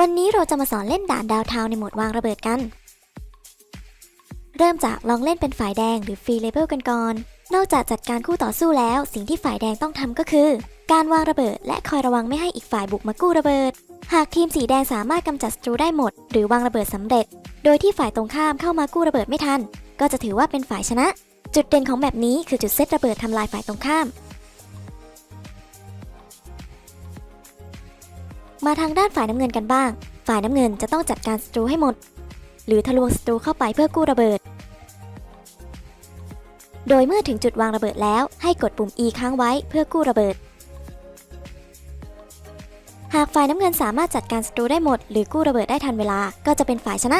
วันนี้เราจะมาสอนเล่นด่านดาวเทาในโหมดวางระเบิดกัน เริ่มจากลองเล่นเป็นฝ่ายแดงหรือฟรีเลเบลกันก่อน นอกจากจัดการคู่ต่อสู้แล้ว สิ่งที่ฝ่ายแดงต้องทำก็คือ การวางระเบิด และคอยระวังไม่ให้อีกฝ่ายบุกมากู้ระเบิด หากทีมสีแดงสามารถกำจัดศัตรูได้หมด หรือวางระเบิดสำเร็จ โดยที่ฝ่ายตรงข้ามเข้ามากู้ระเบิดไม่ทัน ก็จะถือว่าเป็นฝ่ายชนะ จุดเด่นของแบบนี้คือจุดเซตระเบิดทำลายฝ่ายตรงข้าม มาทางด้านฝ่ายน้ำเงินกันบ้าง ฝ่ายน้ำเงินจะต้องจัดการศัตรูให้หมด หรือทะลวงศัตรูเข้าไปเพื่อกู้ระเบิด โดยเมื่อถึงจุดวางระเบิดแล้วให้กดปุ่ม E ค้างไว้เพื่อกู้ระเบิด หากฝ่ายน้ำเงินสามารถจัดการศัตรูได้หมด หรือกู้ระเบิดได้ทันเวลาก็จะเป็นฝ่ายชนะ